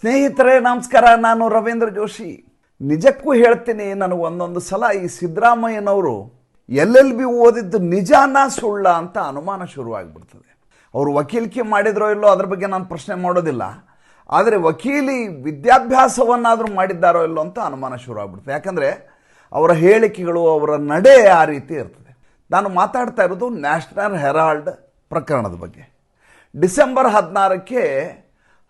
ಸ್ನೇಹಿತರೆ, ನಮಸ್ಕಾರ. ನಾನು ರವೀಂದ್ರ ಜೋಶಿ. ನಿಜಕ್ಕೂ ಹೇಳ್ತೀನಿ ನನಗೆ ಒಂದೊಂದು ಸಲ ಈ ಸಿದ್ದರಾಮಯ್ಯನವರು ಎಲ್ಲೆಲ್ಲಿ ಬಿ ಓದಿದ್ದು ನಿಜಾನ ಸುಳ್ಳ ಅಂತ ಅನುಮಾನ ಶುರುವಾಗ್ಬಿಡ್ತದೆ. ಅವರು ವಕೀಲಿಕೆ ಮಾಡಿದ್ರೋ ಇಲ್ಲೋ ಅದ್ರ ಬಗ್ಗೆ ನಾನು ಪ್ರಶ್ನೆ ಮಾಡೋದಿಲ್ಲ. ಆದರೆ ವಕೀಲಿ ವಿದ್ಯಾಭ್ಯಾಸವನ್ನಾದರೂ ಮಾಡಿದ್ದಾರೋ ಇಲ್ಲೋ ಅಂತ ಅನುಮಾನ ಶುರುವಾಗ್ಬಿಡ್ತದೆ. ಯಾಕಂದರೆ ಅವರ ಹೇಳಿಕೆಗಳು ಅವರ ನಡೆ ಆ ರೀತಿ ಇರ್ತದೆ. ನಾನು ಮಾತಾಡ್ತಾ ಇರೋದು ನ್ಯಾಷನಲ್ ಹೆರಾಲ್ಡ್ ಪ್ರಕರಣದ ಬಗ್ಗೆ. ಡಿಸೆಂಬರ್ ಹದಿನಾರಕ್ಕೆ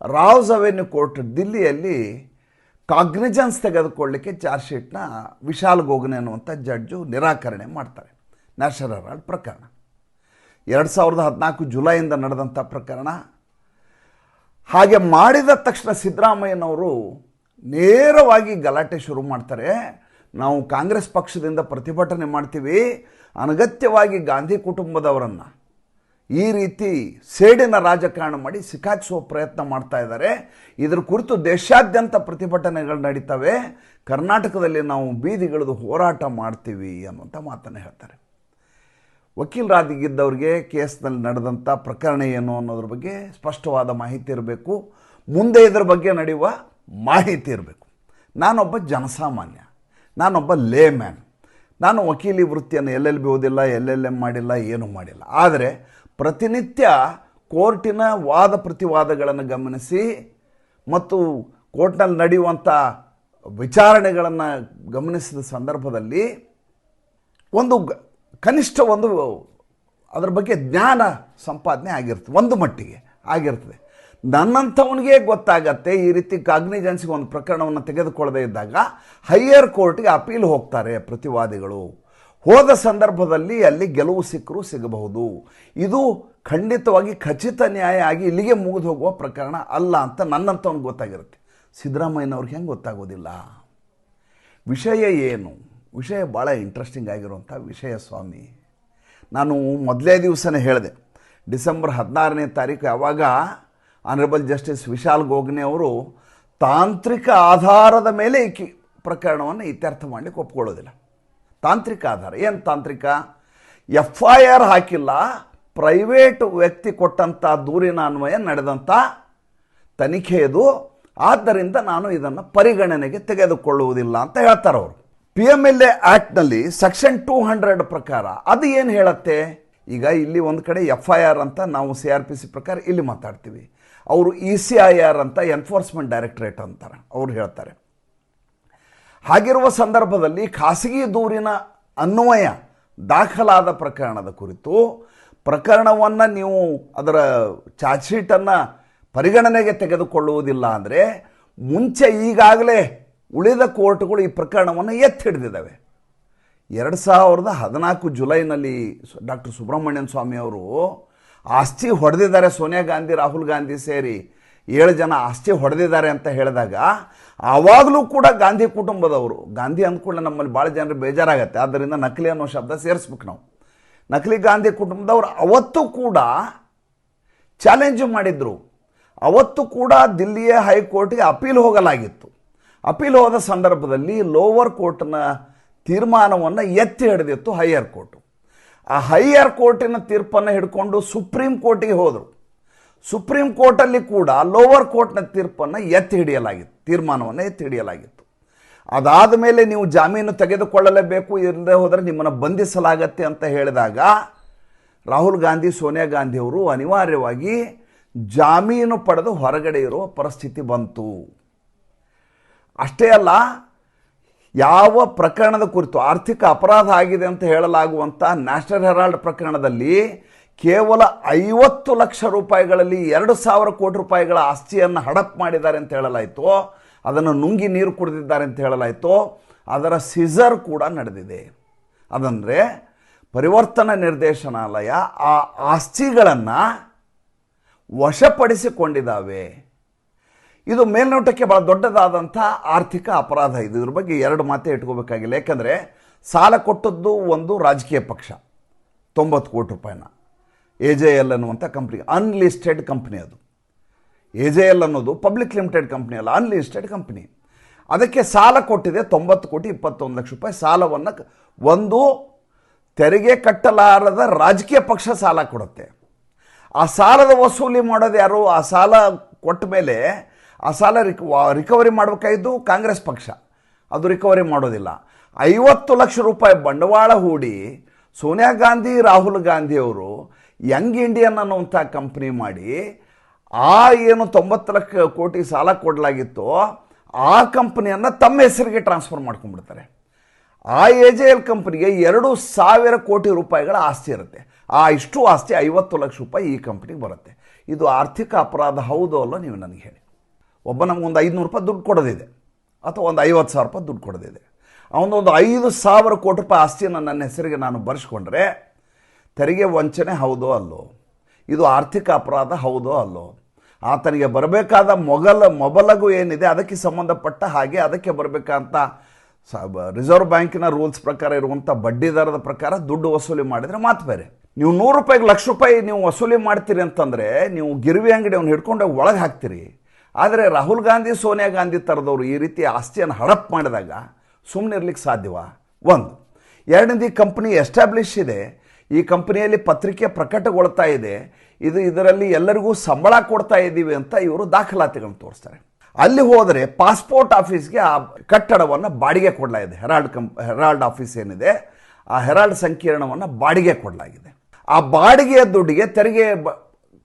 ರಾವ್ಸ್ ಅವೆನ್ಯೂ ಕೋರ್ಟ್ ದಿಲ್ಲಿಯಲ್ಲಿ ಕಾಗ್ನಿಜೆನ್ಸ್ ತೆಗೆದುಕೊಳ್ಳಿಕ್ಕೆ ಚಾರ್ಜ್ ಶೀಟ್ನ ವಿಶಾಲ್ ಗೋಗನೆ ಅನ್ನುವಂಥ ಜಡ್ಜು ನಿರಾಕರಣೆ ಮಾಡ್ತಾರೆ. ನ್ಯಾಷನಲ್ ಹೆರಾಲ್ಡ್ ಪ್ರಕರಣ. ಎರಡು ಸಾವಿರದ ಹದಿನಾಲ್ಕು ಜುಲೈಯಿಂದ ನಡೆದಂಥ ಪ್ರಕರಣ. ಹಾಗೆ ಮಾಡಿದ ತಕ್ಷಣ ಸಿದ್ದರಾಮಯ್ಯನವರು ನೇರವಾಗಿ ಗಲಾಟೆ ಶುರು ಮಾಡ್ತಾರೆ. ನಾವು ಕಾಂಗ್ರೆಸ್ ಪಕ್ಷದಿಂದ ಪ್ರತಿಭಟನೆ ಮಾಡ್ತೀವಿ. ಅನಗತ್ಯವಾಗಿ ಗಾಂಧಿ ಕುಟುಂಬದವರನ್ನು ಈ ರೀತಿ ಸೇಡಿನ ರಾಜಕಾರಣ ಮಾಡಿ ಸಿಕ್ಕಾಕ್ಸುವ ಪ್ರಯತ್ನ ಮಾಡ್ತಾ ಇದ್ದಾರೆ. ಇದ್ರ ಕುರಿತು ದೇಶಾದ್ಯಂತ ಪ್ರತಿಭಟನೆಗಳು ನಡೀತವೆ. ಕರ್ನಾಟಕದಲ್ಲಿ ನಾವು ಬೀದಿಗಿಳಿದು ಹೋರಾಟ ಮಾಡ್ತೀವಿ ಅನ್ನುವಂಥ ಮಾತನ್ನು ಹೇಳ್ತಾರೆ. ವಕೀಲರಾದಿಗಿದ್ದವ್ರಿಗೆ ಕೇಸ್ನಲ್ಲಿ ನಡೆದಂಥ ಪ್ರಕರಣ ಏನು ಅನ್ನೋದ್ರ ಬಗ್ಗೆ ಸ್ಪಷ್ಟವಾದ ಮಾಹಿತಿ ಇರಬೇಕು. ಮುಂದೆ ಇದರ ಬಗ್ಗೆ ನಡೆಯುವ ಮಾಹಿತಿ ಇರಬೇಕು. ನಾನೊಬ್ಬ ಜನಸಾಮಾನ್ಯ, ನಾನೊಬ್ಬ ಲೇ ಮ್ಯಾನ್ ನಾನು ವಕೀಲಿ ವೃತ್ತಿಯನ್ನು ಎಲ್ಲೆಲ್ಲಿ ಬಿ ಓದಿಲ್ಲ ಎಲ್ಲೆಲ್ಲೆಂ ಮಾಡಿಲ್ಲ, ಏನೂ ಮಾಡಿಲ್ಲ. ಆದರೆ ಪ್ರತಿನಿತ್ಯ ಕೋರ್ಟಿನ ವಾದ ಪ್ರತಿವಾದಗಳನ್ನು ಗಮನಿಸಿ ಮತ್ತು ಕೋರ್ಟ್ನಲ್ಲಿ ನಡೆಯುವಂಥ ವಿಚಾರಣೆಗಳನ್ನು ಗಮನಿಸಿದ ಸಂದರ್ಭದಲ್ಲಿ ಒಂದು ಕನಿಷ್ಠ ಒಂದು ಅದರ ಬಗ್ಗೆ ಜ್ಞಾನ ಸಂಪಾದನೆ ಆಗಿರ್ತದೆ ಒಂದು ಮಟ್ಟಿಗೆ ಆಗಿರ್ತದೆ. ನನ್ನಂಥವನಿಗೆ ಗೊತ್ತಾಗತ್ತೆ, ಈ ರೀತಿ ಕಾಗ್ನಿಜೆನ್ಸಿಗೆ ಒಂದು ಪ್ರಕರಣವನ್ನು ತೆಗೆದುಕೊಳ್ಳದೇ ಇದ್ದಾಗ ಹೈಯರ್ ಕೋರ್ಟ್ಗೆ ಅಪೀಲ್ ಹೋಗ್ತಾರೆ ಪ್ರತಿವಾದಿಗಳು. ಹೋದ ಸಂದರ್ಭದಲ್ಲಿ ಅಲ್ಲಿ ಗೆಲುವು ಸಿಕ್ಕರೂ ಸಿಗಬಹುದು. ಇದು ಖಂಡಿತವಾಗಿ ಖಚಿತ ನ್ಯಾಯ ಆಗಿ ಇಲ್ಲಿಗೆ ಮುಗಿದು ಹೋಗುವ ಪ್ರಕರಣ ಅಲ್ಲ ಅಂತ ನನ್ನಂಥವ್ನಿಗೆ ಗೊತ್ತಾಗಿರುತ್ತೆ. ಸಿದ್ದರಾಮಯ್ಯನವ್ರಿಗೆ ಹೆಂಗೆ ಗೊತ್ತಾಗೋದಿಲ್ಲ? ವಿಷಯ ಏನು? ವಿಷಯ ಭಾಳ ಇಂಟ್ರೆಸ್ಟಿಂಗ್ ಆಗಿರುವಂಥ ವಿಷಯ ಸ್ವಾಮಿ. ನಾನು ಮೊದಲೇ ದಿವಸನೇ ಹೇಳಿದೆ, ಡಿಸೆಂಬರ್ ಹದಿನಾರನೇ ತಾರೀಕು ಯಾವಾಗ ಆನರಬಲ್ ಜಸ್ಟಿಸ್ ವಿಶಾಲ್ ಗೋಗ್ನೆ ಅವರು ತಾಂತ್ರಿಕ ಆಧಾರದ ಮೇಲೆ ಈ ಪ್ರಕರಣವನ್ನು ಇತ್ಯರ್ಥ ಮಾಡಲಿಕ್ಕೆ ಒಪ್ಕೊಳ್ಳೋದಿಲ್ಲ. ತಾಂತ್ರಿಕ ಆಧಾರ. ಏನು ತಾಂತ್ರಿಕ? ಎಫ್ ಐ ಆರ್ ಹಾಕಿಲ್ಲ, ಪ್ರೈವೇಟ್ ವ್ಯಕ್ತಿ ಕೊಟ್ಟಂಥ ದೂರಿನ ಅನ್ವಯ ನಡೆದಂಥ ತನಿಖೆಯದು ಆದ್ದರಿಂದ ನಾನು ಇದನ್ನು ಪರಿಗಣನೆಗೆ ತೆಗೆದುಕೊಳ್ಳುವುದಿಲ್ಲ ಅಂತ ಹೇಳ್ತಾರೆ ಅವರು. ಪಿ ಎಂ ಎಲ್ ಎ ಆ್ಯಕ್ಟ್ನಲ್ಲಿ ಸೆಕ್ಷನ್ ಟೂ ಹಂಡ್ರೆಡ್ ಪ್ರಕಾರ ಅದು ಏನು ಹೇಳುತ್ತೆ? ಈಗ ಇಲ್ಲಿ ಒಂದು ಕಡೆ ಎಫ್ ಐ ಆರ್ ಅಂತ ನಾವು ಸಿ ಆರ್ ಪಿ ಸಿ ಪ್ರಕಾರ ಇಲ್ಲಿ ಮಾತಾಡ್ತೀವಿ. ಅವರು ಇ ಸಿ ಐ ಆರ್ ಅಂತ ಎನ್ಫೋರ್ಸ್ಮೆಂಟ್ ಡೈರೆಕ್ಟ್ರೇಟ್ ಅಂತಾರೆ. ಅವ್ರು ಹೇಳ್ತಾರೆ. ಹಾಗಿರುವ ಸಂದರ್ಭದಲ್ಲಿ ಖಾಸಗಿ ದೂರಿನ ಅನ್ವಯ ದಾಖಲಾದ ಪ್ರಕರಣದ ಕುರಿತು ಪ್ರಕರಣವನ್ನು ನೀವು ಅದರ ಚಾರ್ಜ್ ಶೀಟನ್ನು ಪರಿಗಣನೆಗೆ ತೆಗೆದುಕೊಳ್ಳುವುದಿಲ್ಲ ಅಂದರೆ ಮುಂಚೆ ಈಗಾಗಲೇ ಉಳಿದ ಕೋರ್ಟ್ಗಳು ಈ ಪ್ರಕರಣವನ್ನು ಎತ್ತಿ ಹಿಡಿದಿದ್ದಾವೆ ಎರಡು ಸಾವಿರದ ಹದಿನಾಲ್ಕು ಜುಲೈನಲ್ಲಿ ಡಾಕ್ಟರ್ ಸುಬ್ರಹ್ಮಣ್ಯನ್ ಸ್ವಾಮಿ ಅವರು ಆಸ್ತಿ ಹೊಡೆದಿದ್ದಾರೆ ಸೋನಿಯಾ ಗಾಂಧಿ, ರಾಹುಲ್ ಗಾಂಧಿ ಸೇರಿ. ಏಳು ಜನ ಆಸ್ತಿ ಹೊಡೆದಿದ್ದಾರೆ ಅಂತ ಹೇಳಿದಾಗ ಆವಾಗಲೂ ಕೂಡ ಗಾಂಧಿ ಕುಟುಂಬದವರು, ಗಾಂಧಿ ಅಂದ್ಕೊಳ್ಳೆ ನಮ್ಮಲ್ಲಿ ಭಾಳ ಜನರು ಬೇಜಾರಾಗತ್ತೆ. ಆದ್ದರಿಂದ ನಕಲಿ ಅನ್ನೋ ಶಬ್ದ ಸೇರಿಸ್ಬೇಕು ನಾವು. ನಕಲಿ ಗಾಂಧಿ ಕುಟುಂಬದವರು ಅವತ್ತು ಕೂಡ ಚಾಲೆಂಜ್ ಮಾಡಿದ್ರು. ಅವತ್ತು ಕೂಡ ದಿಲ್ಲಿಯ ಹೈಕೋರ್ಟ್ಗೆ ಅಪೀಲ್ ಹೋಗಲಾಗಿತ್ತು. ಅಪೀಲ್ ಹೋದ ಸಂದರ್ಭದಲ್ಲಿ ಲೋವರ್ ಕೋರ್ಟ್ನ ತೀರ್ಮಾನವನ್ನು ಎತ್ತಿ ಹಿಡಿದಿತ್ತು ಹೈಯರ್ ಕೋರ್ಟು. ಆ ಹೈಯರ್ ಕೋರ್ಟಿನ ತೀರ್ಪನ್ನು ಹಿಡ್ಕೊಂಡು ಸುಪ್ರೀಂ ಕೋರ್ಟಿಗೆ ಹೋದರು. ಸುಪ್ರೀಂ ಕೋರ್ಟಲ್ಲಿ ಕೂಡ ಲೋವರ್ ಕೋರ್ಟ್ನ ತೀರ್ಪನ್ನು ಎತ್ತಿ ಹಿಡಿಯಲಾಗಿತ್ತು, ತೀರ್ಮಾನವನ್ನು ಎತ್ತಿ ಹಿಡಿಯಲಾಗಿತ್ತು. ಅದಾದ ಮೇಲೆ ನೀವು ಜಾಮೀನು ತೆಗೆದುಕೊಳ್ಳಲೇಬೇಕು, ಇಲ್ಲದೆ ಹೋದರೆ ನಿಮ್ಮನ್ನು ಬಂಧಿಸಲಾಗತ್ತೆ ಅಂತ ಹೇಳಿದಾಗ ರಾಹುಲ್ ಗಾಂಧಿ, ಸೋನಿಯಾ ಗಾಂಧಿಯವರು ಅನಿವಾರ್ಯವಾಗಿ ಜಾಮೀನು ಪಡೆದು ಹೊರಗಡೆ ಇರುವ ಪರಿಸ್ಥಿತಿ ಬಂತು. ಅಷ್ಟೇ ಅಲ್ಲ, ಯಾವ ಪ್ರಕರಣದ ಕುರಿತು ಆರ್ಥಿಕ ಅಪರಾಧ ಆಗಿದೆ ಅಂತ ಹೇಳಲಾಗುವಂಥ ನ್ಯಾಷನಲ್ ಹೆರಾಲ್ಡ್ ಪ್ರಕರಣದಲ್ಲಿ ಕೇವಲ ಐವತ್ತು ಲಕ್ಷ ರೂಪಾಯಿಗಳಲ್ಲಿ ಎರಡು ಸಾವಿರ ಕೋಟಿ ರೂಪಾಯಿಗಳ ಆಸ್ತಿಯನ್ನು ಹಡಪ್ ಮಾಡಿದ್ದಾರೆ ಅಂತ ಹೇಳಲಾಯಿತು. ಅದನ್ನು ನುಂಗಿ ನೀರು ಕುಡಿದಿದ್ದಾರೆ ಅಂತ ಹೇಳಲಾಯಿತು. ಅದರ ಸಿಸರ್ ಕೂಡ ನಡೆದಿದೆ. ಅದಂದರೆ ಪರಿವರ್ತನ ನಿರ್ದೇಶನಾಲಯ ಆ ಆಸ್ತಿಗಳನ್ನು ವಶಪಡಿಸಿಕೊಂಡಿದ್ದಾವೆ. ಇದು ಮೇಲ್ನೋಟಕ್ಕೆ ಭಾಳ ದೊಡ್ಡದಾದಂಥ ಆರ್ಥಿಕ ಅಪರಾಧ ಇದು. ಇದ್ರ ಬಗ್ಗೆ ಎರಡು ಮಾತೇ ಇಟ್ಕೋಬೇಕಾಗಿಲ್ಲ. ಯಾಕಂದರೆ ಸಾಲ ಕೊಟ್ಟದ್ದು ಒಂದು ರಾಜಕೀಯ ಪಕ್ಷ, ತೊಂಬತ್ತು ಕೋಟಿ ರೂಪಾಯಿನ. ಎ ಜೆ ಎಲ್ ಅನ್ನುವಂಥ ಕಂಪ್ನಿ ಅನ್ಲಿಸ್ಟೆಡ್ ಕಂಪ್ನಿ ಅದು. ಎ ಜೆ ಎಲ್ ಅನ್ನೋದು ಪಬ್ಲಿಕ್ ಲಿಮಿಟೆಡ್ ಕಂಪ್ನಿ ಅಲ್ಲ ಅನ್ಲಿಸ್ಟೆಡ್ ಕಂಪ್ನಿ. ಅದಕ್ಕೆ ಸಾಲ ಕೊಟ್ಟಿದೆ ತೊಂಬತ್ತು ಕೋಟಿ ಇಪ್ಪತ್ತೊಂದು ಲಕ್ಷ ರೂಪಾಯಿ. ಸಾಲವನ್ನು ಒಂದು ತೆರಿಗೆ ಕಟ್ಟಲಾರದ ರಾಜಕೀಯ ಪಕ್ಷ ಸಾಲ ಕೊಡುತ್ತೆ. ಆ ಸಾಲದ ವಸೂಲಿ ಮಾಡೋದು ಯಾರು? ಆ ಸಾಲ ಕೊಟ್ಟ ಮೇಲೆ ಆ ಸಾಲ ರಿಕ ರಿಕವರಿ ಮಾಡಬೇಕಾಯಿದ್ದು ಕಾಂಗ್ರೆಸ್ ಪಕ್ಷ. ಅದು ರಿಕವರಿ ಮಾಡೋದಿಲ್ಲ. ಐವತ್ತು ಲಕ್ಷ ರೂಪಾಯಿ ಬಂಡವಾಳ ಹೂಡಿ ಸೋನಿಯಾ ಗಾಂಧಿ, ರಾಹುಲ್ ಗಾಂಧಿಯವರು ಯಂಗ್ ಇಂಡಿಯನ್ ಅನ್ನುವಂಥ ಕಂಪ್ನಿ ಮಾಡಿ ಆ ಏನು ತೊಂಬತ್ತು ಲಕ್ಷ ಕೋಟಿ ಸಾಲ ಕೊಡಲಾಗಿತ್ತೋ ಆ ಕಂಪ್ನಿಯನ್ನು ತಮ್ಮ ಹೆಸರಿಗೆ ಟ್ರಾನ್ಸ್ಫರ್ ಮಾಡ್ಕೊಂಡ್ಬಿಡ್ತಾರೆ. ಆ ಎ ಜೆ ಎಲ್ ಕಂಪ್ನಿಗೆ ಎರಡು ಸಾವಿರ ಕೋಟಿ ರೂಪಾಯಿಗಳ ಆಸ್ತಿ ಇರುತ್ತೆ. ಆ ಇಷ್ಟು ಆಸ್ತಿ ಐವತ್ತು ಲಕ್ಷ ರೂಪಾಯಿ ಈ ಕಂಪ್ನಿಗೆ ಬರುತ್ತೆ. ಇದು ಆರ್ಥಿಕ ಅಪರಾಧ ಹೌದು ಅಲ್ಲೋ ನೀವು ನನಗೆ ಹೇಳಿ. ಒಬ್ಬ ನಮಗೊಂದು ಐದುನೂರು ರೂಪಾಯಿ ದುಡ್ಡು ಕೊಡೋದಿದೆ. ಅಥವಾ ಒಂದು ಐವತ್ತು ಸಾವಿರ ರೂಪಾಯಿ ದುಡ್ಡು ಕೊಡೋದಿದೆ. ಅವನೊಂದು ಐದು ಸಾವಿರ ಕೋಟಿ ರೂಪಾಯಿ ಆಸ್ತಿಯನ್ನು ನನ್ನ ಹೆಸರಿಗೆ ನಾನು ಬರೆಸ್ಕೊಂಡ್ರೆ ತೆರಿಗೆ ವಂಚನೆ ಹೌದೋ ಅಲ್ಲೋ? ಇದು ಆರ್ಥಿಕ ಅಪರಾಧ ಹೌದೋ ಅಲ್ಲೋ? ಆತನಿಗೆ ಬರಬೇಕಾದ ಮೊಗಲ ಮೊಬಲಗು ಏನಿದೆ, ಅದಕ್ಕೆ ಸಂಬಂಧಪಟ್ಟ ಹಾಗೆ ಅದಕ್ಕೆ ಬರಬೇಕಂತ ರಿಸರ್ವ್ ಬ್ಯಾಂಕಿನ ರೂಲ್ಸ್ ಪ್ರಕಾರ ಇರುವಂಥ ಬಡ್ಡಿ ದರದ ಪ್ರಕಾರ ದುಡ್ಡು ವಸೂಲಿ ಮಾಡಿದರೆ ಮಾತು ಬೇರೆ. ನೀವು ನೂರು ರೂಪಾಯಿಗೆ ಲಕ್ಷ ರೂಪಾಯಿ ನೀವು ವಸೂಲಿ ಮಾಡ್ತೀರಿ ಅಂತಂದರೆ ನೀವು ಗಿರ್ವಿ ಅಂಗಡಿ ಅವ್ನು ಹಿಡ್ಕೊಂಡು ಒಳಗೆ ಹಾಕ್ತೀರಿ. ಆದರೆ ರಾಹುಲ್ ಗಾಂಧಿ, ಸೋನಿಯಾ ಗಾಂಧಿ ಥರದವರು ಈ ರೀತಿ ಆಸ್ತಿಯನ್ನು ಹಡಪ್ ಮಾಡಿದಾಗ ಸುಮ್ಮನೆ ಇರ್ಲಿಕ್ಕೆ ಸಾಧ್ಯವಾ? ಒಂದು. ಎರಡನೇದು ಕಂಪ್ನಿ ಎಸ್ಟಾಬ್ಲಿಷ್ ಇದೆ. ಈ ಕಂಪನಿಯಲ್ಲಿ ಪತ್ರಿಕೆ ಪ್ರಕಟಗೊಳ್ತಾ ಇದೆ. ಇದು ಇದರಲ್ಲಿ ಎಲ್ಲರಿಗೂ ಸಂಬಳ ಕೊಡ್ತಾ ಇದ್ದೀವಿ ಅಂತ ಇವರು ದಾಖಲಾತಿಗಳನ್ನು ತೋರಿಸ್ತಾರೆ. ಅಲ್ಲಿ ಹೋದರೆ ಪಾಸ್ಪೋರ್ಟ್ ಆಫೀಸ್ಗೆ ಆ ಕಟ್ಟಡವನ್ನು ಬಾಡಿಗೆ ಕೊಡಲಾಗಿದೆ. ಹೆರಾಲ್ಡ್ ಕಂಪ್, ಹೆರಾಲ್ಡ್ ಆಫೀಸ್ ಏನಿದೆ, ಆ ಹೆರಾಲ್ಡ್ ಸಂಕೀರ್ಣವನ್ನು ಬಾಡಿಗೆ ಕೊಡಲಾಗಿದೆ. ಆ ಬಾಡಿಗೆಯ ದುಡ್ಡಿಗೆ ತೆರಿಗೆ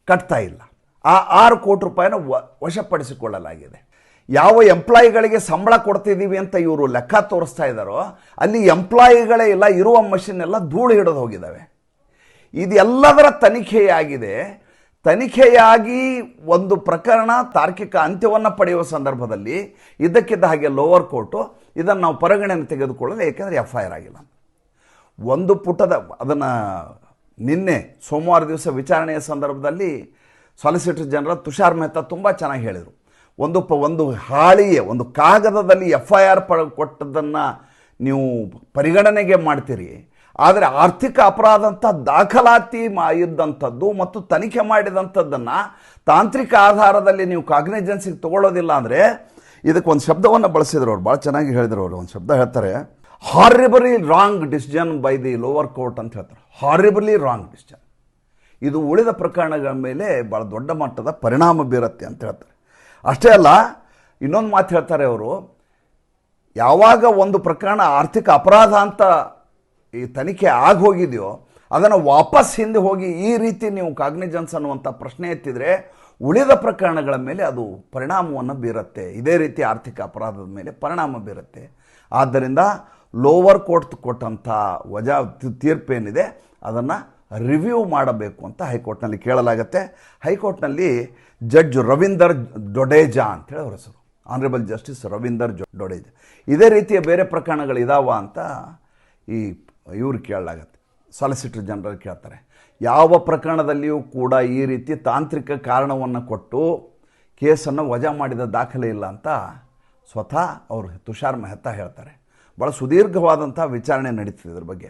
ಕಟ್ತಾ ಇಲ್ಲ. ಆ ಆರು ಕೋಟಿ ರೂಪಾಯಿನ ವಶಪಡಿಸಿಕೊಳ್ಳಲಾಗಿದೆ. ಯಾವ ಎಂಪ್ಲಾಯಿಗಳಿಗೆ ಸಂಬಳ ಕೊಡ್ತಿದ್ದೀವಿ ಅಂತ ಇವರು ಲೆಕ್ಕ ತೋರಿಸ್ತಾ ಇದ್ದಾರೋ, ಅಲ್ಲಿ ಎಂಪ್ಲಾಯಿಗಳೇ ಇಲ್ಲ, ಇರುವ ಮಷಿನ್ ಎಲ್ಲ ಧೂಳು ಹಿಡಿದು ಹೋಗಿದ್ದಾವೆ. ಇದೆಲ್ಲದರ ತನಿಖೆಯಾಗಿದೆ. ತನಿಖೆಯಾಗಿ ಒಂದು ಪ್ರಕರಣ ತಾರ್ಕಿಕ ಅಂತ್ಯವನ್ನು ಪಡೆಯುವ ಸಂದರ್ಭದಲ್ಲಿ ಇದಕ್ಕಿದ್ದ ಹಾಗೆ ಲೋವರ್ ಕೋರ್ಟು ಇದನ್ನು ನಾವು ಪರಿಗಣನೆ ತೆಗೆದುಕೊಳ್ಳಲು ಏಕೆಂದರೆ ಎಫ್ ಐ ಆರ್ ಆಗಿಲ್ಲ. ಒಂದು ಪುಟದ ಅದನ್ನು ನಿನ್ನೆ ಸೋಮವಾರ ದಿವಸ ವಿಚಾರಣೆಯ ಸಂದರ್ಭದಲ್ಲಿ ಸಾಲಿಸಿಟರ್ ಜನರಲ್ ತುಷಾರ್ ಮೆಹ್ತಾ ತುಂಬ ಚೆನ್ನಾಗಿ ಹೇಳಿದರು. ಒಂದು ಪ ಒಂದು ಹಾಳಿಯ, ಒಂದು ಕಾಗದದಲ್ಲಿ ಎಫ್ ಐ ಆರ್ ಪ ಕೊಟ್ಟದ್ದನ್ನು ನೀವು ಪರಿಗಣನೆಗೆ ಮಾಡ್ತೀರಿ. ಆದರೆ ಆರ್ಥಿಕ ಅಪರಾಧ ಅಂತ ದಾಖಲಾತಿ ಮಾ ಇದ್ದಂಥದ್ದು ಮತ್ತು ತನಿಖೆ ಮಾಡಿದಂಥದ್ದನ್ನು ತಾಂತ್ರಿಕ ಆಧಾರದಲ್ಲಿ ನೀವು ಕಾಗ್ನಿಜೆನ್ಸಿಗೆ ತಗೊಳ್ಳೋದಿಲ್ಲ ಅಂದರೆ ಇದಕ್ಕೆ ಒಂದು ಶಬ್ದವನ್ನು ಬಳಸಿದ್ರು ಅವ್ರು, ಭಾಳ ಚೆನ್ನಾಗಿ ಹೇಳಿದ್ರು ಅವರು, ಒಂದು ಶಬ್ದ ಹೇಳ್ತಾರೆ. Horribly wrong decision by the lower court ಅಂತ ಹೇಳ್ತಾರೆ. ಹಾರಿಬಲಿ ರಾಂಗ್ ಡಿಸಿಷನ್ ಇದು ಉಳಿದ ಪ್ರಕರಣಗಳ ಮೇಲೆ ಭಾಳ ದೊಡ್ಡ ಮಟ್ಟದ ಪರಿಣಾಮ ಬೀರುತ್ತೆ ಅಂತ ಹೇಳ್ತಾರೆ. ಅಷ್ಟೇ ಅಲ್ಲ, ಇನ್ನೊಂದು ಮಾತು ಹೇಳ್ತಾರೆ ಅವರು, ಯಾವಾಗ ಒಂದು ಪ್ರಕರಣ ಆರ್ಥಿಕ ಅಪರಾಧ ಅಂತ ಈ ತನಿಖೆ ಆಗಿ ಹೋಗಿದೆಯೋ ಅದನ್ನು ವಾಪಸ್ ಹಿಂದೆ ಹೋಗಿ ಈ ರೀತಿ ನೀವು ಕಾಗ್ನಿಜನ್ಸ್ ಅನ್ನುವಂಥ ಪ್ರಶ್ನೆ ಎತ್ತಿದರೆ, ಉಳಿದ ಪ್ರಕರಣಗಳ ಮೇಲೆ ಅದು ಪರಿಣಾಮವನ್ನು ಬೀರುತ್ತೆ. ಇದೇ ರೀತಿ ಆರ್ಥಿಕ ಅಪರಾಧದ ಮೇಲೆ ಪರಿಣಾಮ ಬೀರುತ್ತೆ. ಆದ್ದರಿಂದ ಲೋವರ್ ಕೋರ್ಟ್ ಕೊಟ್ಟಂಥ ವಜಾ ತೀರ್ಪು ತೀರ್ಪೇನಿದೆ, ಅದನ್ನು ರಿವ್ಯೂ ಮಾಡಬೇಕು ಅಂತ ಹೈಕೋರ್ಟ್ನಲ್ಲಿ ಕೇಳಲಾಗತ್ತೆ. ಹೈಕೋರ್ಟ್ನಲ್ಲಿ ಜಡ್ಜ್ ರವೀಂದರ್ ಡೊಡೇಜಾ ಅಂತೇಳಿ ಅವರ ಹೆಸರು. ಆನರೇಬಲ್ ಜಸ್ಟಿಸ್ ರವೀಂದರ್ ಜೊ ಡೊಡೇಜಾ ಇದೇ ರೀತಿಯ ಬೇರೆ ಪ್ರಕರಣಗಳಿದಾವ ಅಂತ ಈ ಇವ್ರು ಕೇಳಲಾಗತ್ತೆ. ಸಾಲಿಸಿಟರ್ ಜನರಲ್ ಕೇಳ್ತಾರೆ. ಯಾವ ಪ್ರಕರಣದಲ್ಲಿಯೂ ಕೂಡ ಈ ರೀತಿ ತಾಂತ್ರಿಕ ಕಾರಣವನ್ನು ಕೊಟ್ಟು ಕೇಸನ್ನು ವಜಾ ಮಾಡಿದ ದಾಖಲೆ ಇಲ್ಲ ಅಂತ ಸ್ವತಃ ಅವರು ತುಷಾರ್ ಮೆಹ್ತಾ ಹೇಳ್ತಾರೆ. ಭಾಳ ಸುದೀರ್ಘವಾದಂಥ ವಿಚಾರಣೆ ನಡೀತದೆ ಇದ್ರ ಬಗ್ಗೆ.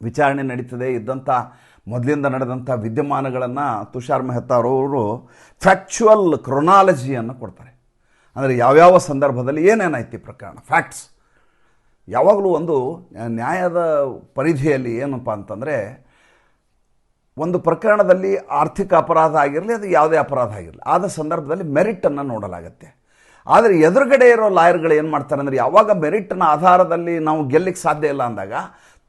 ವಿಚಾರಣೆ ನಡೀತದೆ, ಇದ್ದಂಥ ಮೊದಲಿಂದ ನಡೆದಂಥ ವಿದ್ಯಮಾನಗಳನ್ನು ತುಷಾರ್ ಮೆಹ್ತಾ ಅವರು ಫ್ಯಾಕ್ಚುವಲ್ ಕ್ರೊನಾಲಜಿಯನ್ನು ಕೊಡ್ತಾರೆ. ಅಂದರೆ ಯಾವ್ಯಾವ ಸಂದರ್ಭದಲ್ಲಿ ಏನೇನಾಯ್ತು ಈ ಪ್ರಕರಣ? ಫ್ಯಾಕ್ಟ್ಸ್ ಯಾವಾಗಲೂ ಒಂದು ನ್ಯಾಯದ ಪರಿಧಿಯಲ್ಲಿ ಏನಪ್ಪ ಅಂತಂದರೆ, ಒಂದು ಪ್ರಕರಣದಲ್ಲಿ ಆರ್ಥಿಕ ಅಪರಾಧ ಆಗಿರಲಿ, ಅದು ಯಾವುದೇ ಅಪರಾಧ ಆಗಿರಲಿ, ಆದ ಸಂದರ್ಭದಲ್ಲಿ ಮೆರಿಟನ್ನು ನೋಡಲಾಗುತ್ತೆ. ಆದರೆ ಎದುರುಗಡೆ ಇರೋ ಲಾಯರ್ಗಳು ಏನು ಮಾಡ್ತಾರೆ ಅಂದರೆ, ಯಾವಾಗ ಮೆರಿಟ್ನ ಆಧಾರದಲ್ಲಿ ನಾವು ಗೆಲ್ಲಿಕ್ಕೆ ಸಾಧ್ಯ ಇಲ್ಲ ಅಂದಾಗ,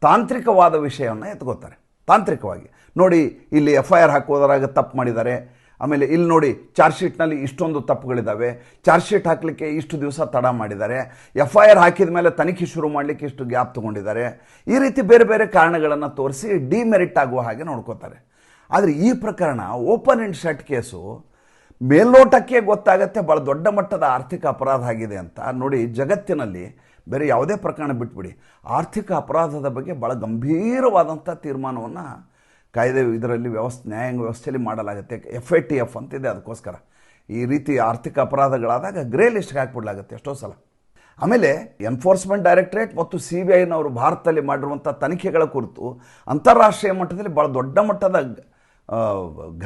ತಾಂತ್ರಿಕವಾದ ವಿಷಯವನ್ನು ಎತ್ಕೋತಾರೆ. ತಾಂತ್ರಿಕವಾಗಿ. ನೋಡಿ, ಇಲ್ಲಿ ಎಫ್ ಐ ಆರ್ ಹಾಕೋದ್ರಾಗ ತಪ್ಪು ಮಾಡಿದ್ದಾರೆ. ಆಮೇಲೆ ಇಲ್ಲಿ ನೋಡಿ ಚಾರ್ಜ್ ಶೀಟ್ನಲ್ಲಿ ಇಷ್ಟೊಂದು ತಪ್ಪುಗಳಿದ್ದಾವೆ. ಚಾರ್ಜ್ ಶೀಟ್ ಹಾಕಲಿಕ್ಕೆ ಇಷ್ಟು ದಿವಸ ತಡ ಮಾಡಿದ್ದಾರೆ. ಎಫ್ ಐ ಆರ್ ಹಾಕಿದ ಮೇಲೆ ತನಿಖೆ ಶುರು ಮಾಡಲಿಕ್ಕೆ ಇಷ್ಟು ಗ್ಯಾಪ್ ತೊಗೊಂಡಿದ್ದಾರೆ. ಈ ರೀತಿ ಬೇರೆ ಬೇರೆ ಕಾರಣಗಳನ್ನು ತೋರಿಸಿ ಡಿಮೆರಿಟ್ ಆಗುವ ಹಾಗೆ ನೋಡ್ಕೋತಾರೆ. ಆದರೆ ಈ ಪ್ರಕರಣ ಓಪನ್ ಆ್ಯಂಡ್ ಶಟ್ ಕೇಸು ಮೇಲ್ನೋಟಕ್ಕೆ ಗೊತ್ತಾಗತ್ತೆ ಭಾಳ ದೊಡ್ಡ ಮಟ್ಟದ ಆರ್ಥಿಕ ಅಪರಾಧ ಆಗಿದೆ ಅಂತ. ನೋಡಿ, ಜಗತ್ತಿನಲ್ಲಿ ಬೇರೆ ಯಾವುದೇ ಪ್ರಕರಣ ಬಿಟ್ಬಿಡಿ. ಆರ್ಥಿಕ ಅಪರಾಧದ ಬಗ್ಗೆ ಭಾಳ ಗಂಭೀರವಾದಂಥ ತೀರ್ಮಾನವನ್ನು ಕಾಯ್ದೆ ಇದರಲ್ಲಿ ವ್ಯವಸ್ಥೆ, ನ್ಯಾಯಾಂಗ ವ್ಯವಸ್ಥೆಯಲ್ಲಿ ಮಾಡಲಾಗುತ್ತೆ. ಎಫ್ ಐ ಟಿ ಎಫ್ ಅಂತಿದೆ ಅದಕ್ಕೋಸ್ಕರ. ಈ ರೀತಿ ಆರ್ಥಿಕ ಅಪರಾಧಗಳಾದಾಗ ಗ್ರೇ ಲಿಸ್ಟ್ಗೆ ಹಾಕ್ಬಿಡ್ಲಾಗುತ್ತೆ ಎಷ್ಟೋ ಸಲ. ಆಮೇಲೆ ಎನ್ಫೋರ್ಸ್ಮೆಂಟ್ ಡೈರೆಕ್ಟರೇಟ್ ಮತ್ತು ಸಿ ಬಿ ಐನವರು ಭಾರತದಲ್ಲಿ ಮಾಡಿರುವಂಥ ತನಿಖೆಗಳ ಕುರಿತು ಅಂತಾರಾಷ್ಟ್ರೀಯ ಮಟ್ಟದಲ್ಲಿ ಭಾಳ ದೊಡ್ಡ ಮಟ್ಟದ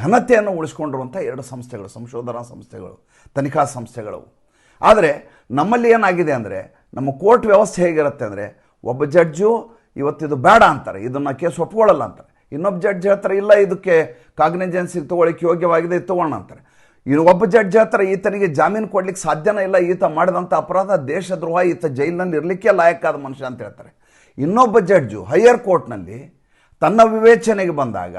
ಘನತೆಯನ್ನು ಉಳಿಸ್ಕೊಂಡಿರುವಂಥ ಎರಡು ಸಂಸ್ಥೆಗಳು, ಸಂಶೋಧನಾ ಸಂಸ್ಥೆಗಳು, ತನಿಖಾ ಸಂಸ್ಥೆಗಳು. ಆದರೆ ನಮ್ಮಲ್ಲಿ ಏನಾಗಿದೆ ಅಂದರೆ, ನಮ್ಮ ಕೋರ್ಟ್ ವ್ಯವಸ್ಥೆ ಹೇಗಿರುತ್ತೆ ಅಂದರೆ, ಒಬ್ಬ ಜಡ್ಜು ಇವತ್ತಿದು ಬೇಡ ಅಂತಾರೆ, ಇದನ್ನು ಕೇಸ್ ಒಪ್ಕೊಳ್ಳಲ್ಲ ಅಂತಾರೆ. ಇನ್ನೊಬ್ಬ ಜಡ್ಜ್ ಹೇಳ್ತಾರೆ, ಇಲ್ಲ, ಇದಕ್ಕೆ ಕಾಗ್ನಿಜೆನ್ಸಿಗೆ ತಗೊಳ್ಳಿಕ್ಕೆ ಯೋಗ್ಯವಾಗಿದೆ ತೊಗೊಳ್ಳೋಣ ಅಂತಾರೆ. ಇನ್ನು ಜಡ್ಜ್ ಹತ್ರ ಈತನಿಗೆ ಜಾಮೀನು ಕೊಡ್ಲಿಕ್ಕೆ ಸಾಧ್ಯನೇ ಇಲ್ಲ, ಈತ ಮಾಡಿದಂಥ ಅಪರಾಧ ದೇಶದ್ರೋಹ, ಈತ ಜೈಲಿನಲ್ಲಿ ಇರಲಿಕ್ಕೆ ಲಾಯಕ್ಕಾದ ಮನುಷ್ಯ ಅಂತ ಹೇಳ್ತಾರೆ. ಇನ್ನೊಬ್ಬ ಜಡ್ಜು ಹೈಯರ್ ಕೋರ್ಟ್ನಲ್ಲಿ ತನ್ನ ವಿವೇಚನೆಗೆ ಬಂದಾಗ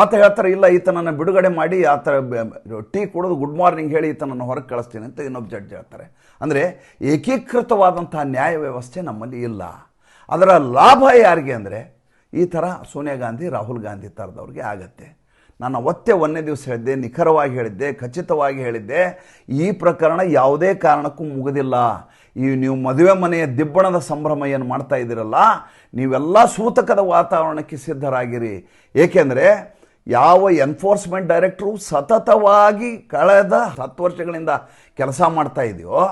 ಆತ ಹೇಳ್ತಾರೆ, ಇಲ್ಲ, ಈತನನ್ನು ಬಿಡುಗಡೆ ಮಾಡಿ, ಆತ ಟೀ ಕುಡಿದು ಗುಡ್ ಮಾರ್ನಿಂಗ್ ಹೇಳಿ ಈತನನ್ನು ಹೊರಗೆ ಕಳಿಸ್ತೀನಿ ಅಂತ ಇನ್ನೊಬ್ಬ ಜಡ್ಜ್ ಹೇಳ್ತಾರೆ. ಅಂದರೆ ಏಕೀಕೃತವಾದಂತಹ ನ್ಯಾಯ ವ್ಯವಸ್ಥೆ ನಮ್ಮಲ್ಲಿ ಇಲ್ಲ. ಅದರ ಲಾಭ ಯಾರಿಗೆ ಅಂದರೆ ಈ ಥರ ಸೋನಿಯಾ ಗಾಂಧಿ, ರಾಹುಲ್ ಗಾಂಧಿ ಥರದವ್ರಿಗೆ ಆಗತ್ತೆ. ನಾನು ಅವತ್ತೇ ಒಂದನೇ ದಿವಸ ಹೇಳಿದ್ದೆ, ನಿಖರವಾಗಿ ಹೇಳಿದ್ದೆ, ಖಚಿತವಾಗಿ ಹೇಳಿದ್ದೆ, ಈ ಪ್ರಕರಣ ಯಾವುದೇ ಕಾರಣಕ್ಕೂ ಮುಗಿದಿಲ್ಲ. ಈ ನೀವು ಮದುವೆ ಮನೆಯ ದಿಬ್ಬಣದ ಸಂಭ್ರಮ ಏನು ಮಾಡ್ತಾ ಇದ್ದೀರಲ್ಲ, ನೀವೆಲ್ಲ ಸೂತಕದ ವಾತಾವರಣಕ್ಕೆ ಸಿದ್ಧರಾಗಿರಿ. ಏಕೆಂದರೆ ಯಾವ ಎನ್ಫೋರ್ಸ್ಮೆಂಟ್ ಡೈರೆಕ್ಟ್ರು ಸತತವಾಗಿ ಕಳೆದ ಹತ್ತು ವರ್ಷಗಳಿಂದ ಕೆಲಸ ಮಾಡ್ತಾ ಇದೆಯೋ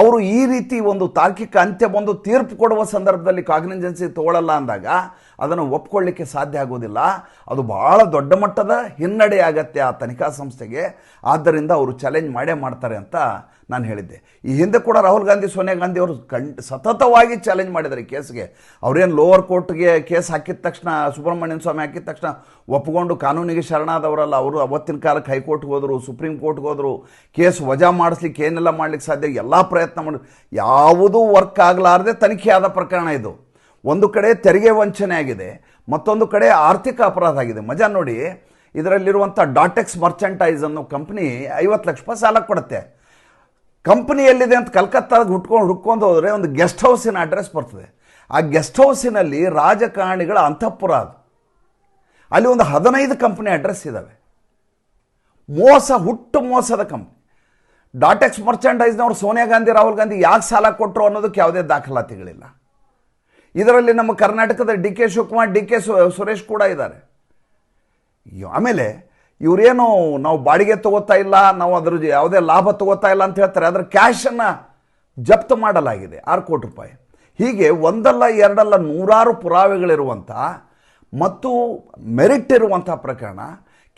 ಅವರು ಈ ರೀತಿ ಒಂದು ತಾರ್ಕಿಕ ಅಂತ್ಯ ಬಂದು ತೀರ್ಪು ಕೊಡುವ ಸಂದರ್ಭದಲ್ಲಿ ಕಾಗ್ನಿಜೆನ್ಸಿ ತಗೊಳ್ಳಲ್ಲ ಅಂದಾಗ ಅದನ್ನು ಒಪ್ಕೊಳ್ಳಿಕ್ಕೆ ಸಾಧ್ಯ ಆಗೋದಿಲ್ಲ. ಅದು ಬಹಳ ದೊಡ್ಡ ಮಟ್ಟದ ಹಿನ್ನಡೆ ಆಗತ್ತೆ ಆ ತನಿಖಾ ಸಂಸ್ಥೆಗೆ. ಆದ್ದರಿಂದ ಅವರು ಚಾಲೆಂಜ್ ಮಾಡೇ ಮಾಡ್ತಾರೆ ಅಂತ ನಾನು ಹೇಳಿದ್ದೆ. ಈ ಹಿಂದೆ ಕೂಡ ರಾಹುಲ್ ಗಾಂಧಿ, ಸೋನಿಯಾ ಗಾಂಧಿ ಅವರು ಸತತವಾಗಿ ಚಾಲೆಂಜ್ ಮಾಡಿದ್ದಾರೆ ಈ ಕೇಸ್ಗೆ. ಅವರೇನು ಲೋವರ್ ಕೋರ್ಟ್ಗೆ ಕೇಸ್ ಹಾಕಿದ ತಕ್ಷಣ, ಸುಬ್ರಹ್ಮಣ್ಯನ ಸ್ವಾಮಿ ಹಾಕಿದ ತಕ್ಷಣ ಒಪ್ಪಿಕೊಂಡು ಕಾನೂನಿಗೆ ಶರಣಾದವರಲ್ಲ, ಅವರು ಅವತ್ತಿನ ಕಾಲಕ್ಕೆ ಹೈಕೋರ್ಟ್ಗೆ ಹೋದರು, ಸುಪ್ರೀಂ ಕೋರ್ಟ್ಗೆ ಹೋದರು, ಕೇಸ್ ವಜಾ ಮಾಡಿಸ್ಲಿಕ್ಕೆ ಏನೆಲ್ಲ ಮಾಡ್ಲಿಕ್ಕೆ ಸಾಧ್ಯ, ಎಲ್ಲ ಪ್ರಯತ್ನ ಮಾಡಿ, ಯಾವುದೂ ವರ್ಕ್ ಆಗಲಾರದೆ ತನಿಖೆ ಆದ ಪ್ರಕರಣ ಇದು. ಒಂದು ಕಡೆ ತೆರಿಗೆ ವಂಚನೆ ಆಗಿದೆ, ಮತ್ತೊಂದು ಕಡೆ ಆರ್ಥಿಕ ಅಪರಾಧ ಆಗಿದೆ. ಮಜಾ ನೋಡಿ ಇದರಲ್ಲಿರುವಂಥ ಡಾಟೆಕ್ಸ್ ಮರ್ಚೆಂಟೈಸ್ ಅನ್ನೋ ಕಂಪ್ನಿ ಐವತ್ತು ಲಕ್ಷ ರೂಪಾಯಿ ಸಾಲ ಕೊಡುತ್ತೆ. ಕಂಪನಿ ಎಲ್ಲಿದೆ ಅಂತ ಕಲ್ಕತ್ತಾದಾಗ ಹುಟ್ಕೊಂಡು ಹುಡ್ಕೊಂಡು ಹೋದರೆ ಒಂದು ಗೆಸ್ಟ್ ಹೌಸಿನ ಅಡ್ರೆಸ್ ಬರ್ತದೆ. ಆ ಗೆಸ್ಟ್ ಹೌಸಿನಲ್ಲಿ ರಾಜಕಾರಣಿಗಳ ಅಂತಃಪುರ ಅದು. ಅಲ್ಲಿ ಒಂದು ಹದಿನೈದು ಕಂಪ್ನಿ ಅಡ್ರೆಸ್ ಇದ್ದಾವೆ ಮೋಸ, ಹುಟ್ಟು ಮೋಸದ ಕಂಪ್ನಿ. ಡಾಟೆಕ್ಸ್ ಮರ್ಚೆಂಡೈಸ್ನವರು ಸೋನಿಯಾ ಗಾಂಧಿ, ರಾಹುಲ್ ಗಾಂಧಿ ಯಾಕೆ ಸಾಲ ಕೊಟ್ಟರು ಅನ್ನೋದಕ್ಕೆ ಯಾವುದೇ ದಾಖಲಾತಿಗಳಿಲ್ಲ. ಇದರಲ್ಲಿ ನಮ್ಮ ಕರ್ನಾಟಕದ D K Shivakumar, D K Suresh ಕೂಡ ಇದ್ದಾರೆ. ಆಮೇಲೆ ಇವರೇನು ನಾವು ಬಾಡಿಗೆ ತಗೋತಾ ಇಲ್ಲ, ನಾವು ಅದ್ರ ಯಾವುದೇ ಲಾಭ ತಗೋತಾ ಇಲ್ಲ ಅಂತ ಹೇಳ್ತಾರೆ. ಅದರ ಕ್ಯಾಶನ್ನು ಜಪ್ತು ಮಾಡಲಾಗಿದೆ, ಆರು ಕೋಟಿ ರೂಪಾಯಿ. ಹೀಗೆ ಒಂದಲ್ಲ, ಎರಡಲ್ಲ ನೂರಾರು ಪುರಾವೆಗಳಿರುವಂಥ ಮತ್ತು ಮೆರಿಟ್ ಇರುವಂಥ ಪ್ರಕರಣ,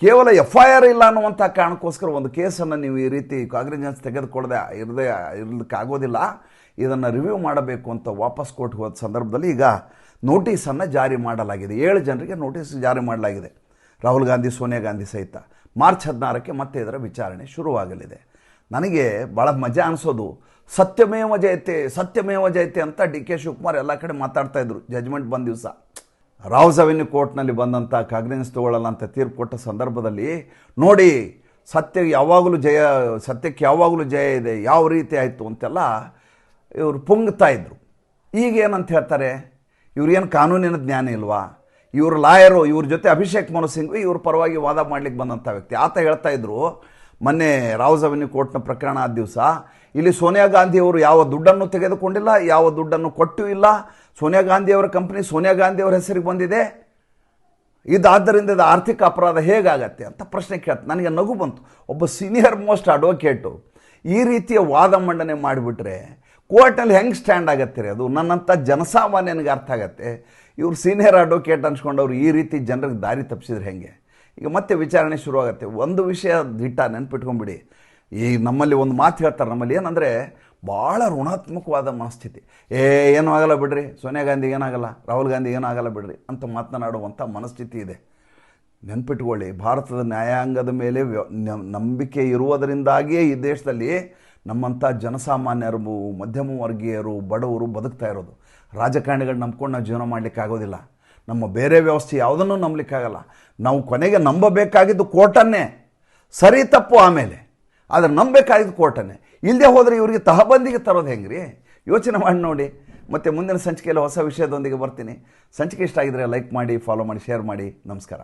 ಕೇವಲ ಎಫ್ ಐ ಆರ್ ಇಲ್ಲ ಅನ್ನುವಂಥ ಕಾರಣಕ್ಕೋಸ್ಕರ ಒಂದು ಕೇಸನ್ನು ನೀವು ಈ ರೀತಿ ಕಾಂಗ್ರೆಜೆನ್ಸ್ ತೆಗೆದುಕೊಳ್ಳದೆ, ಇರದೆ ಇರಲಿಕ್ಕಾಗೋದಿಲ್ಲ ಇದನ್ನು ರಿವ್ಯೂ ಮಾಡಬೇಕು ಅಂತ ವಾಪಸ್ ಕೊಟ್ಟು ಹೋದ ಸಂದರ್ಭದಲ್ಲಿ ಈಗ ನೋಟಿಸನ್ನು ಜಾರಿ ಮಾಡಲಾಗಿದೆ. ಏಳು ಜನರಿಗೆ ನೋಟಿಸ್ ಜಾರಿ ಮಾಡಲಾಗಿದೆ. ರಾಹುಲ್ ಗಾಂಧಿ, ಸೋನಿಯಾ ಗಾಂಧಿ ಸಹಿತ. ಮಾರ್ಚ್ ಹದಿನಾರಕ್ಕೆ ಮತ್ತೆ ಇದರ ವಿಚಾರಣೆ ಶುರುವಾಗಲಿದೆ. ನನಗೆ ಭಾಳ ಮಜಾ ಅನಿಸೋದು. ಸತ್ಯಮೇವ ಜಯತೆ ಸತ್ಯಮೇವ ಜಯತೆ ಅಂತ ಡಿ ಕೆ ಶಿವಕುಮಾರ್ ಎಲ್ಲ ಕಡೆ ಮಾತಾಡ್ತಾ ಇದ್ರು. ಜಜ್ಮೆಂಟ್ ಬಂದ ದಿವಸ. ರಾವ್ಸ್ ಅವೆನ್ಯೂ ಕೋರ್ಟ್ನಲ್ಲಿ ಬಂದಂಥ ಕಾಗ್ನೆನ್ಸ್ ತಗೊಳ್ಳಲ್ಲ ಅಂತ ತೀರ್ಪು ಕೊಟ್ಟ ಸಂದರ್ಭದಲ್ಲಿ, ನೋಡಿ, ಸತ್ಯ ಯಾವಾಗಲೂ ಜಯ, ಸತ್ಯಕ್ಕೆ ಯಾವಾಗಲೂ ಜಯ ಇದೆ, ಯಾವ ರೀತಿ ಆಯಿತು ಅಂತೆಲ್ಲ ಇವರು ಪುಂಗ್ತಾ ಇದ್ರು. ಈಗ ಏನಂತ ಹೇಳ್ತಾರೆ? ಇವ್ರಿಗೇನು ಕಾನೂನಿನ ಜ್ಞಾನ ಇಲ್ವಾ? ಇವ್ರ ಲಾಯರು, ಇವ್ರ ಜೊತೆ ಅಭಿಷೇಕ್ ಮನು ಸಿಂಗ್ ಇವ್ರ ಪರವಾಗಿ ವಾದ ಮಾಡ್ಲಿಕ್ಕೆ ಬಂದಂಥ ವ್ಯಕ್ತಿ. ಆತ ಹೇಳ್ತಾ ಇದ್ರು, ಮೊನ್ನೆ ರಾವ್ಸ್ ಅವೆನ್ಯೂ ಕೋರ್ಟ್ನ ಪ್ರಕರಣ ಆದ ದಿವಸ, ಇಲ್ಲಿ ಸೋನಿಯಾ ಗಾಂಧಿಯವರು ಯಾವ ದುಡ್ಡನ್ನು ತೆಗೆದುಕೊಂಡಿಲ್ಲ, ಯಾವ ದುಡ್ಡನ್ನು ಕೊಟ್ಟು ಇಲ್ಲ. ಸೋನಿಯಾ ಗಾಂಧಿಯವರ ಕಂಪ್ನಿ ಸೋನಿಯಾ ಗಾಂಧಿಯವರ ಹೆಸರಿಗೆ ಬಂದಿದೆ. ಇದಾದ್ದರಿಂದ ಇದು ಆರ್ಥಿಕ ಅಪರಾಧ ಹೇಗಾಗತ್ತೆ ಅಂತ ಪ್ರಶ್ನೆ ಕೇಳ್ತ, ನನಗೆ ನಗು ಬಂತು. ಒಬ್ಬ ಸೀನಿಯರ್ ಮೋಸ್ಟ್ ಅಡ್ವೊಕೇಟು ಈ ರೀತಿಯ ವಾದ ಮಂಡನೆ ಮಾಡಿಬಿಟ್ರೆ ಕೋರ್ಟಲ್ಲಿ ಹೆಂಗೆ ಸ್ಟ್ಯಾಂಡ್ ಆಗತ್ತೆ ರೀ ಅದು? ನನ್ನಂಥ ಜನಸಾಮಾನ್ಯನಿಗೆ ಅರ್ಥ ಆಗತ್ತೆ. ಇವ್ರು ಸೀನಿಯರ್ ಅಡ್ವೊಕೇಟ್ ಅನ್ಸ್ಕೊಂಡವ್ರು ಈ ರೀತಿ ಜನರಿಗೆ ದಾರಿ ತಪ್ಪಿಸಿದ್ರೆ ಹೆಂಗೆ? ಈಗ ಮತ್ತೆ ವಿಚಾರಣೆ ಶುರುವಾಗುತ್ತೆ. ಒಂದು ವಿಷಯ ದಿಟ್ಟ ನೆನ್ಪಿಟ್ಕೊಂಬಿಡಿ. ಈ ನಮ್ಮಲ್ಲಿ ಒಂದು ಮಾತು ಹೇಳ್ತಾರೆ, ನಮ್ಮಲ್ಲಿ ಏನಂದರೆ ಭಾಳ ಋಣಾತ್ಮಕವಾದ ಮನಸ್ಥಿತಿ. ಏ, ಏನೂ ಆಗಲ್ಲ ಬಿಡ್ರಿ. ಸೋನಿಯಾ ಗಾಂಧಿ ಏನಾಗಲ್ಲ, ರಾಹುಲ್ ಗಾಂಧಿ ಏನೂ ಆಗಲ್ಲ ಬಿಡ್ರಿ ಅಂತ ಮಾತನಾಡುವಂಥ ಮನಸ್ಥಿತಿ ಇದೆ. ನೆನ್ಪಿಟ್ಕೊಳ್ಳಿ, ಭಾರತದ ನ್ಯಾಯಾಂಗದ ಮೇಲೆ ನಂಬಿಕೆ ಇರುವುದರಿಂದಾಗಿಯೇ ಈ ದೇಶದಲ್ಲಿ ನಮ್ಮಂಥ ಜನಸಾಮಾನ್ಯರು, ಮಧ್ಯಮ ವರ್ಗೀಯರು, ಬಡವರು ಬದುಕ್ತಾ ಇರೋದು. ರಾಜಕಾರಣಿಗಳು ನಂಬ್ಕೊಂಡು ನಾವು ಜೀವನ ಮಾಡಲಿಕ್ಕೆ ಆಗೋದಿಲ್ಲ. ನಮ್ಮ ಬೇರೆ ವ್ಯವಸ್ಥೆ ಯಾವುದನ್ನು ನಂಬಲಿಕ್ಕಾಗಲ್ಲ ನಾವು ಕೊನೆಗೆ ನಂಬಬೇಕಾಗಿದ್ದು ಕೋರ್ಟನ್ನೇ. ಸರಿ ತಪ್ಪು ಆಮೇಲೆ. ಆದರೆ ನಂಬಬೇಕಾಗಿದ್ದು ಕೋರ್ಟನ್ನೇ. ಇಲ್ಲದೆ ಹೋದರೆ ಇವರಿಗೆ ತಹಬಂದಿಗೆ ತರೋದು ಹೆಂಗ್ರಿ? ಯೋಚನೆ ಮಾಡಿ ನೋಡಿ. ಮತ್ತು ಮುಂದಿನ ಸಂಚಿಕೆಯಲ್ಲಿ ಹೊಸ ವಿಷಯದೊಂದಿಗೆ ಬರ್ತೀನಿ. ಸಂಚಿಕೆ ಇಷ್ಟ ಆಗಿದ್ರೆ ಲೈಕ್ ಮಾಡಿ ಫಾಲೋ ಮಾಡಿ ಶೇರ್ ಮಾಡಿ. ನಮಸ್ಕಾರ.